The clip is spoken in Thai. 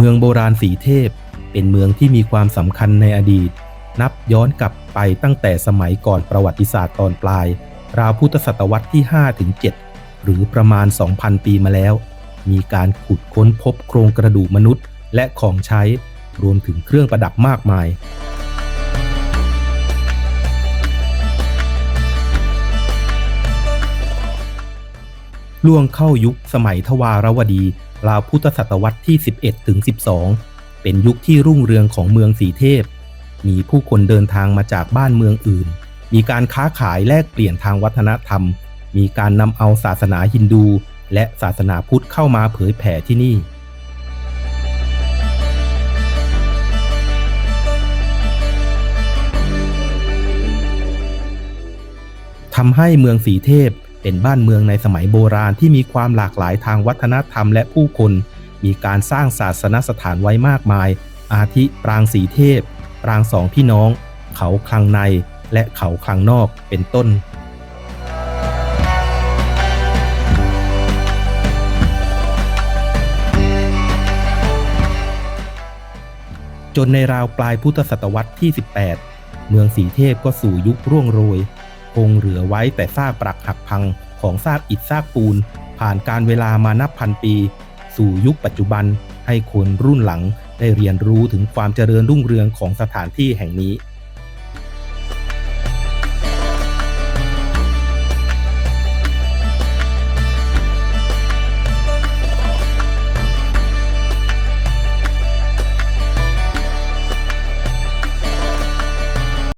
มืองโบราณสีเทพ เป็นเมืองที่มีความสำคัญในอดีต นับย้อนกลับไปตั้งแต่สมัยก่อนประวัติศาสตร์ตอนปลาย ราวพุทธศตวรรษที่ 5 ถึง 7 หรือประมาณ 2,000 ปีมาแล้ว มีการขุดค้นพบโครงกระดูกมนุษย์ และของใช้ รวมถึงเครื่องประดับมากมายล่วงเข้ายุคสมัยทวารวดี ราวพุทธศตวรรษที่ 11ถึง12 เป็นยุคที่รุ่งเรืองของเมืองสีเทพ มีผู้คนเดินทางมาจากบ้านเมืองอื่น มีการค้าขายแลกเปลี่ยนทางวัฒนธรรม มีการนำเอาศาสนาฮินดู และศาสนาพุทธเข้ามาเผยแผ่ที่นี่ทำให้เมืองสีเทพ เป็นบ้านเมืองในสมัยโบราณที่มีความหลากหลายทางวัฒนธรรมและผู้คน มีการสร้างศาสนสถานไว้มากมาย อาทิปรางสีเทพ ปรางสองพี่น้อง เขาคลังใน และเขาคลังนอกเป็นต้นจนในราวปลายพุทธศตวรรษที่ 18 เมืองสีเทพก็สู่ยุคร่วงโรย คงเหลือไว้แต่ซากปรักหักพังของซากอิฐซากปูน ผ่านการเวลามานับพันปี สู่ยุคปัจจุบันให้คนรุ่นหลังได้เรียนรู้ถึงความเจริญรุ่งเรืองของสถานที่แห่งนี้